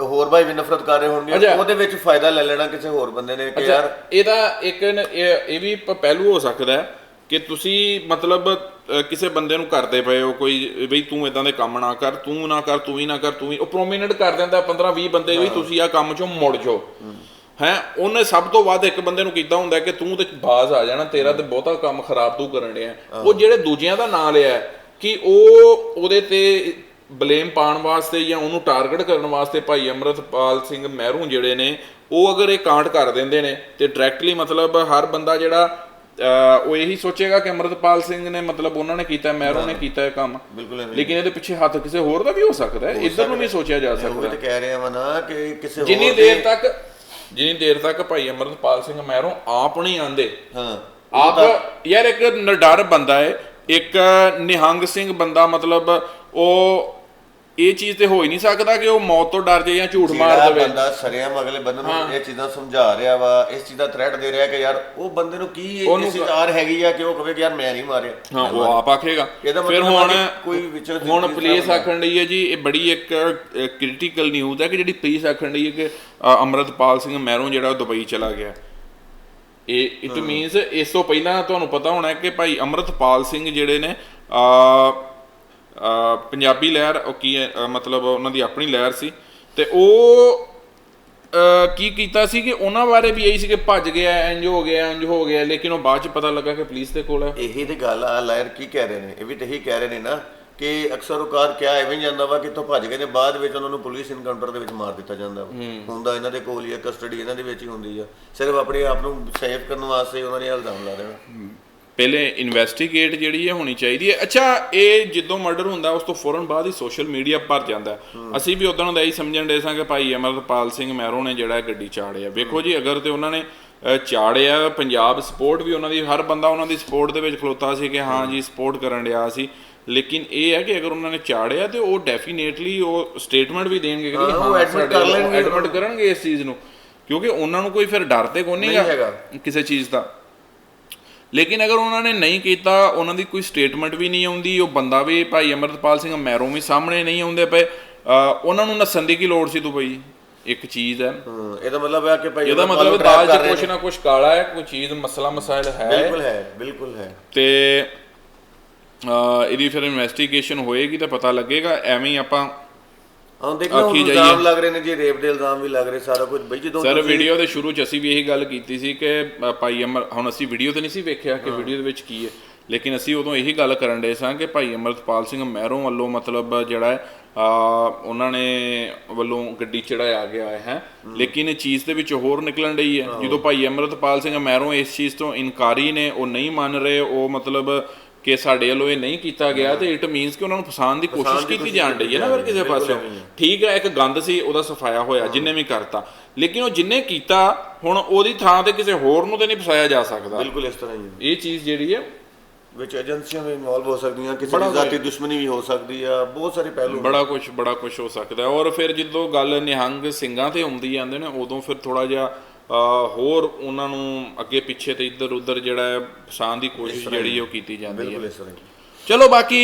ਹੋਰ ਭਾਈ ਵੀ ਨਫ਼ਰਤ ਕਰ ਰਹੇ ਹੋਣਗੇ। ਉਹਦੇ ਵਿੱਚ ਫਾਇਦਾ ਲੈ ਲੈਣਾ ਕਿਸੇ ਹੋਰ ਬੰਦੇ ਨੇ ਕਿ ਯਾਰ ਇਹਦਾ ਇੱਕ ਇਹ ਵੀ ਪਹਿਲੂ ਹੋ ਸਕਦਾ ਹੈ। ਕਿ ਤੁਸੀਂ ਮਤਲਬ ਕਿਸੇ ਬੰਦੇ ਨੂੰ ਕਰਦੇ ਪਏ ਹੋ ਕੋਈ ਬਈ ਤੂੰ ਇਦਾਂ ਦੇ ਕੰਮ ਨਾ ਕਰ ਤੂੰ ਨਾ ਕਰ ਤੂੰ ਵੀ ਨਾ ਕਰ ਤੂੰ ਵੀ ਉਹ ਪ੍ਰੋਮਿਨੈਂਟ ਕਰ ਦਿੰਦਾ 15 20 ਬੰਦੇ ਵੀ ਤੁਸੀਂ ਆ ਕੰਮ ਚੋਂ ਮੁੜ ਜਾਓ। ਹੈ। ਉਹਨੇ ਸਭ ਤੋਂ ਵੱਧ ਇੱਕ ਬੰਦੇ ਨੂੰ ਕੀਤਾ ਹੁੰਦਾ ਕਿ ਤੂੰ ਤੇ ਬਾਜ਼ ਆ ਜਾਣਾ ਤੇਰਾ ਤੇ ਬਹੁਤਾ ਕੰਮ ਖਰਾਬ ਤੂੰ ਕਰਨ ਡਿਆ ਉਹ ਜਿਹੜੇ ਦੂਜਿਆਂ ਦਾ ਨਾਂ ਲਿਆ ਕਿ ਉਹ ਉਹਦੇ ਤੇ ਬਲੇਮ ਪਾਉਣ ਵਾਸਤੇ ਜਾਂ ਉਹਨੂੰ ਟਾਰਗੇਟ ਕਰਨ ਵਾਸਤੇ ਭਾਈ ਅਮਰਤਪਾਲ ਸਿੰਘ ਮਹਿਰੂ ਜਿਹੜੇ ਨੇ ਉਹ ਅਗਰ ਇਹ ਕਾਂਡ ਕਰ ਦਿੰਦੇ ਨੇ ਤੇ ਡਾਇਰੈਕਟਲੀ ਮਤਲਬ ਹਰ ਬੰਦਾ ਜਿਹੜਾ ਉਹ ਇਹੀ ਸੋਚੇਗਾ ਕਿ ਅਮਰਤਪਾਲ ਸਿੰਘ ਨੇ ਮਤਲਬ ਉਹਨਾਂ ਨੇ ਕੀਤਾ ਮਹਿਰੂ ਨੇ ਕੀਤਾ ਇਹ ਕੰਮ। ਬਿਲਕੁਲ। ਲੇਕਿਨ ਇਹਦੇ ਪਿੱਛੇ ਹੱਥ ਕਿਸੇ ਹੋਰ ਦਾ ਵੀ ਹੋ ਸਕਦਾ ਹੈ। ਇੱਧਰ ਨੂੰ ਵੀ ਸੋਚਿਆ ਜਾ ਉਹ ਸਕਦਾ ਤੇ ਕਹਿ ਰਿਹਾ ਵਾ ਨਾ ਕਿ ਕਿਸੇ ਜਿੰਨੀ ਹੋਰ ਦੇਰ ਦੇ- ਤੱਕ ਜਿੰਨੀ ਦੇਰ ਤੱਕ ਭਾਈ ਅਮਰਤਪਾਲ ਸਿੰਘ ਮਹਿਰੋਂ ਆਪ ਨਹੀਂ ਆਂਦੇ ਹਾਂ। ਆਪ ਯਾਰ ਇੱਕ ਨਡਰ ਬੰਦਾ ਹੈ। ਇੱਕ ਨਿਹੰਗ ਸਿੰਘ ਬੰਦਾ ਮਤਲਬ ਉਹ ਇਹ ਚੀਜ਼ ਤੇ ਹੋ ਹੀ ਨਹੀਂ ਸਕਦਾ ਕਿ ਉਹ ਮੌਤ ਤੋਂ ਡਰ ਜਾਏ ਜਾਂ ਝੂਠ ਮਾਰ ਜਿਹੜਾ ਦੇਵੇ। ਬੰਦਾ ਸਰਿਆਮ ਅਗਲੇ ਬੰਦੇ ਨੂੰ ਇਹ ਚੀਜ਼ਾਂ ਸਮਝਾ ਰਿਹਾ ਵਾ ਇਸ ਚੀਜ਼ ਦਾ ਥ੍ਰੈਟ ਦੇ ਰਿਹਾ ਕਿ ਯਾਰ ਉਹ ਬੰਦੇ ਨੂੰ ਕੀ ਇਹ- ਉਹਨੂੰ ਹੈਗੀ ਆ ਕਿ ਉਹ ਕਵੇ ਕਿ ਯਾਰ ਮੈਂ ਨਹੀਂ ਮਾਰਿਆ। ਹਾਂ ਉਹ ਆਪ ਆਖੇਗਾ। ਇਹਦਾ ਫਿਰ ਮਤਲਬ ਆ ਹੁਣ ਕਿ ਕੋਈ ਵਿੱਚੋਂ ਹੁਣ ਪੁਲਿਸ ਆਖਣ ਡਈ ਹੈ ਜੀ ਇਹ ਬੜੀ ਇੱਕ ਕ੍ਰਿਟੀਕਲ ਨਿਊਜ਼ ਹੈ ਕਿ ਜਿਹੜੀ ਪੁਲਿਸ ਆਖਣ ਡਈ ਹੈ ਕਿ ਅ, ਅਮਰਤਪਾਲ ਸਿੰਘ ਮਹਿਰੋਂ ਜਿਹੜਾ ਉਹ ਦੁਬਈ ਚਲਾ ਗਿਆ। ਇਹ ਇਟ ਮੀਨਸ ਇਸ ਤੋਂ ਪਹਿਲਾਂ ਤੁਹਾਨੂੰ ਪਤਾ ਹੋਣਾ ਹੈ ਕਿ ਭਾਈ ਅਮਰਤਪਾਲ ਸਿੰਘ ਜਿਹੜੇ ਨੇ ਆ ਪੰਜਾਬੀ ਲਹਿਰ ਉਹ ਕੀ ਹੈ ਮਤਲਬ ਉਹਨਾਂ ਦੀ ਆਪਣੀ ਲਹਿਰ ਸੀ। ਤੇ ਉਹ ਕੀ ਕੀਤਾ ਸੀ ਕਿ ਉਹਨਾਂ ਬਾਰੇ ਵੀ ਇਹੀ ਸੀ ਕਿ ਭੱਜ ਗਿਆ ਇੰਜ ਹੋ ਗਿਆ ਇੰਜ ਹੋ ਗਿਆ ਲੇਕਿਨ ਉਹ ਬਾਅਦ ਚ ਪਤਾ ਲੱਗਾ ਕਿ ਪੁਲਿਸ ਦੇ ਕੋਲ ਹੈ। ਇਹੀ ਤੇ ਗੱਲ ਆ ਲਾਇਰ ਕੀ ਕਹਿ ਰਹੇ ਨੇ? ਇਹ ਵੀ ਤੇ ਇਹੀ ਕਹਿ ਰਹੇ ਨੇ ਨਾ ਕਿ ਅਕਸਰ ਉਹ ਕਾਰ ਕਿਆ ਐਵੇਂ ਹੀ ਜਾਂਦਾ ਵਾ ਕਿ ਇੱਥੋਂ ਭੱਜ ਗਏ ਨੇ ਬਾਅਦ ਵਿੱਚ ਉਹਨਾਂ ਨੂੰ ਪੁਲਿਸ ਇਨਕਾਊਂਟਰ ਦੇ ਵਿੱਚ ਮਾਰ ਦਿੱਤਾ ਜਾਂਦਾ ਵਾ। ਹੁੰਦਾ ਇਹਨਾਂ ਦੇ ਕੋਲ ਹੀ ਆ ਕਸਟਡੀ ਇਹਨਾਂ ਦੇ ਵਿੱਚ ਹੀ ਹੁੰਦੀ ਆ। ਸਿਰਫ ਆਪਣੇ ਆਪ ਨੂੰ ਸੇਫ ਕਰਨ ਵਾਸਤੇ ਉਹਨਾਂ ਨੇ ਇਲਜ਼ਾਮ ਲਾ ਦੇਣਾ। ਪਹਿਲੇ ਇਨਵੈਸਟੀਗੇਟ ਜਿਹੜੀ ਹੈ ਹੋਣੀ ਚਾਹੀਦੀ ਹੈ। ਅੱਛਾ ਇਹ ਜਦੋਂ ਮਰਡਰ ਹੁੰਦਾ ਉਸ ਤੋਂ ਫੌਰਨ ਬਾਅਦ ਹੀ ਸੋਸ਼ਲ ਮੀਡੀਆ ਭਰ ਜਾਂਦਾ। ਅਸੀਂ ਵੀ ਉਦੋਂ ਦਾ ਹੀ ਸਮਝਣ ਦੇ ਸਾਂ ਕਿ ਭਾਈ ਅਮਰਪਾਲ ਸਿੰਘ ਮਹਿਰੋ ਨੇ ਜਿਹੜਾ ਗੱਡੀ ਚਾੜਿਆ। ਵੇਖੋ ਜੀ ਅਗਰ ਤੇ ਉਹਨਾਂ ਨੇ ਚਾੜਿਆ ਪੰਜਾਬ ਸਪੋਰਟ ਵੀ ਉਹਨਾਂ ਦੀ ਹਰ ਬੰਦਾ ਉਹਨਾਂ ਦੀ ਸਪੋਰਟ ਦੇ ਵਿੱਚ ਖਲੋਤਾ ਸੀ ਕਿ ਹਾਂ ਜੀ ਸਪੋਰਟ ਕਰਨ ਡਿਆ ਸੀ। ਲੇਕਿਨ ਇਹ ਹੈ ਕਿ ਅਗਰ ਉਹਨਾਂ ਨੇ ਚਾੜਿਆ ਤੇ ਉਹ ਡੈਫੀਨੇਟਲੀ ਉਹ ਸਟੇਟਮੈਂਟ ਵੀ ਦੇਣਗੇ ਕਿ ਹਾਂ, admit ਕਰ ਲੈਣਗੇ। ਐਡਮਿਟ ਕਰਨਗੇ ਇਸ ਚੀਜ਼ ਨੂੰ। ਕਿਉਂਕਿ ਉਹਨਾਂ ਨੂੰ ਕੋਈ ਫਿਰ ਡਰ ਤੇ ਕੋਈ ਨਹੀਂ ਹੈਗਾ। ਕਿਸੇ ਚੀਜ਼ ਦਾ। ਲੇਕਿਨ ਅਗਰ ਉਹਨਾਂ ਨੇ ਨਹੀਂ ਕੀਤਾ ਉਹਨਾਂ ਦੀ ਕੋਈ ਸਟੇਟਮੈਂਟ ਵੀ ਨਹੀਂ ਆਉਂਦੀ ਉਹ ਬੰਦਾ ਵੀ ਭਾਈ ਅਮਰਤਪਾਲ ਸਿੰਘ ਮੈਰੋਂ ਵੀ ਸਾਹਮਣੇ ਨਹੀਂ ਆਉਂਦੇ ਪਏ ਉਹਨਾਂ ਨੂੰ ਨੱਸਣ ਦੀ ਕੀ ਲੋੜ ਸੀ ਤੂੰ ਬਈ ਇੱਕ ਚੀਜ਼ ਹੈ। ਇਹਦਾ ਮਤਲਬ ਹੈ ਕਿ ਭਾਈ ਇਹਦਾ ਮਤਲਬ ਦਾਲ 'ਚ ਕੁਛ ਨਾ। ਕੁਛ ਕਾਲਾ ਹੈ ਕੋਈ ਚੀਜ਼ ਮਸਲਾ ਮਸਾਇਲ। ਹੈ। ਬਿਲਕੁਲ ਹੈ ਬਿਲਕੁਲ ਹੈ। ਤੇ ਇਹਦੀ ਫਿਰ ਇਨਵੈਸਟੀਗੇਸ਼ਨ ਹੋਏਗੀ ਤਾਂ ਪਤਾ ਲੱਗੇਗਾ ਐਵੇਂ ਹੀ ਆਪਾਂ ਹਾਂ ਦੇਖੋ ਆਖੀ ਜਾਈਏ। ਇਲਜ਼ਾਮ ਲੱਗ ਰਹੇ ਨੇ ਜੀ ਰੇਪ ਦੇ ਇਲਜ਼ਾਮ ਵੀ ਲੱਗ ਰਹੇ ਸਾਰਾ ਕੁਝ। ਬਈ ਜਦੋਂ ਸਰ ਵੀਡੀਓ ਦੇ ਸ਼ੁਰੂ ਚ ਅਸੀਂ ਵੀ ਇਹੀ ਗੱਲ ਕੀਤੀ ਸੀ ਕਿ ਭਾਈ ਅਮਰ ਹੁਣ ਅਸੀਂ ਵੀਡੀਓ ਤੇ ਨਹੀਂ ਸੀ ਵੇਖਿਆ ਕਿ ਵੀਡੀਓ ਦੇ ਵਿੱਚ ਕੀ ਹੈ। ਲੇਕਿਨ ਅਸੀਂ ਉਦੋਂ ਇਹੀ ਗੱਲ ਕਰਨ ਦੇ ਸਾਂ ਕਿ ਭਾਈ ਅਮਰਤਪਾਲ ਸਿੰਘ ਮਹਿਰੋਂ ਵੱਲੋਂ ਮਤਲਬ ਜਿਹੜਾ ਹੈ ਆ ਉਹਨਾਂ ਨੇ ਵੱਲੋਂ ਗੱਡੀ ਚੜਾਇਆ ਗਿਆ ਹੈ। ਲੇਕਿਨ ਚੀਜ਼ ਦੇ ਵਿੱਚ ਹੋਰ ਨਿਕਲਣ ਰਹੀ ਹੈ। ਜਦੋਂ ਭਾਈ ਅਮਰਤਪਾਲ ਸਿੰਘ ਮਹਿਰੋਂ ਇਸ ਚੀਜ਼ ਤੋਂ ਇਨਕਾਰੀ ਨੇ ਉਹ ਨਹੀਂ ਮੰਨ ਰਹੇ ਉਹ ਮਤਲਬ ਕਿ ਸਾਡੇ ਵੱਲੋਂ ਇਹ ਨਹੀਂ ਕੀਤਾ ਗਿਆ ਤੇ ਇਟ ਮੀਨਸ ਕਿ ਉਹਨਾਂ ਨੂੰ ਫਸਾਉਣ ਦੀ ਕੋਸ਼ਿਸ਼ ਕੀਤੀ ਜਾਣ ਰਹੀ ਹੈ ਨਾ ਫਿਰ ਕਿਸੇ ਪਾਸੇ। ਠੀਕ ਹੈ ਇੱਕ ਗੰਦ ਸੀ ਉਹਦਾ ਸਫਾਇਆ ਹੋਇਆ ਜਿੰਨੇ ਵੀ ਕਰਤਾ। ਲੇਕਿਨ ਉਹ ਜਿੰਨੇ ਕੀਤਾ ਹੁਣ ਉਹਦੀ ਥਾਂ ਤੇ ਕਿਸੇ ਹੋਰ ਨੂੰ ਤੇ ਨਹੀਂ ਫਸਾਇਆ ਜਾ ਸਕਦਾ। ਬਿਲਕੁਲ ਇਸ ਤਰ੍ਹਾਂ ਹੀ ਹੈ। ਇਹ ਚੀਜ਼ ਜਿਹੜੀ ਹੈ ਵਿੱਚ ਏਜੰਸੀਆਂ ਵੀ ਇਨਵੋਲਵ ਹੋ ਸਕਦੀਆਂ ਕਿਸੇ ਦੀ ਜ਼ਾਤੀ ਦੁਸ਼ਮਣੀ ਵੀ ਹੋ ਸਕਦੀ ਆ ਬਹੁਤ ਸਾਰੇ ਪਹਿਲੂ ਬੜਾ ਕੁਝ ਬੜਾ ਕੁਝ ਹੋ ਸਕਦਾ ਔਰ ਫਿਰ ਜਦੋਂ ਗੱਲ ਨਿਹੰਗ ਸਿੰਘਾਂ ਤੇ ਆਉਂਦੀ ਜਾਂਦੇ ਨੇ ਉਦੋਂ ਫਿਰ ਥੋੜਾ ਜਿਹਾ ਹੋਰ ਉਹਨਾਂ ਨੂੰ ਅੱਗੇ ਪਿੱਛੇ ਤੇ ਇੱਧਰ ਉੱਧਰ ਜਿਹੜਾ ਹੈ ਫਸਾਉਣ ਦੀ ਕੋਸ਼ਿਸ਼ ਜਿਹੜੀ ਉਹ ਕੀਤੀ ਜਾਂਦੀ ਹੈ। ਚਲੋ ਬਾਕੀ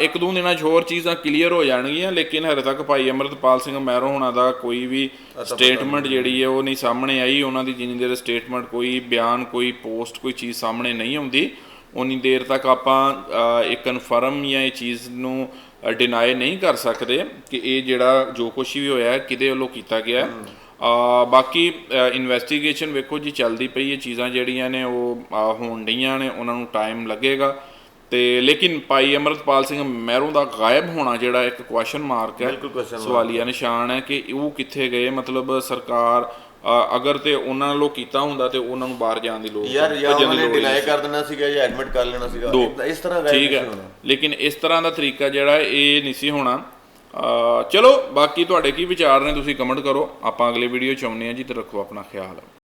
ਇੱਕ ਦੋ ਦਿਨਾਂ 'ਚ ਹੋਰ ਚੀਜ਼ਾਂ ਕਲੀਅਰ ਹੋ ਜਾਣਗੀਆਂ ਲੇਕਿਨ ਹਰੇ ਤੱਕ ਭਾਈ ਅਮਰਤਪਾਲ ਸਿੰਘ ਮਹਿਰੋ ਹੋਣਾ ਦਾ ਕੋਈ ਵੀ ਸਟੇਟਮੈਂਟ ਜਿਹੜੀ ਹੈ ਉਹ ਨਹੀਂ ਸਾਹਮਣੇ ਆਈ। ਉਹਨਾਂ ਦੀ ਜਿੰਨੀ ਦੇਰ ਸਟੇਟਮੈਂਟ ਕੋਈ ਬਿਆਨ ਕੋਈ ਪੋਸਟ ਕੋਈ ਚੀਜ਼ ਸਾਹਮਣੇ ਨਹੀਂ ਆਉਂਦੀ ਉਨੀ ਦੇਰ ਤੱਕ ਆਪਾਂ ਇਹ ਕਨਫਰਮ ਜਾਂ ਇਹ ਚੀਜ਼ ਨੂੰ ਡਿਨਾਈ ਨਹੀਂ ਕਰ ਸਕਦੇ ਕਿ ਇਹ ਜਿਹੜਾ ਜੋ ਕੁਝ ਵੀ ਹੋਇਆ ਕਿਹਦੇ ਵੱਲੋਂ ਕੀਤਾ ਗਿਆ ਹੈ। ਬਾਕੀ ਇਨਵੈਸਟੀਗੇਸ਼ਨ ਵੇਖੋ ਜੀ ਚੱਲਦੀ ਪਈ ਹੈ ਚੀਜ਼ਾਂ ਜਿਹੜੀਆਂ ਨੇ ਉਹ ਹੋਣ ਡਈਆਂ ਨੇ ਉਹਨਾਂ ਨੂੰ ਟਾਈਮ ਲੱਗੇਗਾ। ਤੇ ਲੇਕਿਨ ਭਾਈ ਅਮਰਤਪਾਲ ਸਿੰਘ ਮਹਿਰੋਂ ਦਾ ਗਾਇਬ ਹੋਣਾ ਜਿਹੜਾ ਇੱਕ ਕੁਐਸਚਨ ਮਾਰਕ ਹੈ ਸਵਾਲੀਆ ਨਿਸ਼ਾਨ ਹੈ ਕਿ ਉਹ ਕਿੱਥੇ ਗਏ? ਮਤਲਬ ਸਰਕਾਰ ਅਗਰ ਤੇ ਉਹਨਾਂ ਵੱਲੋਂ ਕੀਤਾ ਹੁੰਦਾ ਤੇ ਉਹਨਾਂ ਨੂੰ ਬਾਹਰ ਜਾਣ ਦੀ ਲੋੜ ਯਾਰ ਜਾਂ ਉਹਨਾਂ ਨੇ ਡਿਨਾਈ ਕਰ ਦੇਣਾ ਸੀਗਾ ਜਾਂ ਐਡਮਿਟ ਕਰ ਲੈਣਾ ਸੀਗਾ ਇਸ ਤਰ੍ਹਾਂ ਗਾਇਬ ਠੀਕ ਹੈ। ਲੇਕਿਨ ਇਸ ਤਰ੍ਹਾਂ ਦਾ ਤਰੀਕਾ ਜਿਹੜਾ ਇਹ ਨਹੀਂ ਸੀ ਹੋਣਾ। ਚਲੋ ਬਾਕੀ ਤੁਹਾਡੇ ਕੀ ਵਿਚਾਰ ਨੇ ਤੁਸੀਂ ਕਮੈਂਟ ਕਰੋ। ਆਪਾਂ ਅਗਲੇ ਵੀਡੀਓ ਚ ਆਉਂਦੇ ਹਾਂ ਜੀ ਤੇ ਰੱਖੋ ਆਪਣਾ ਖਿਆਲ।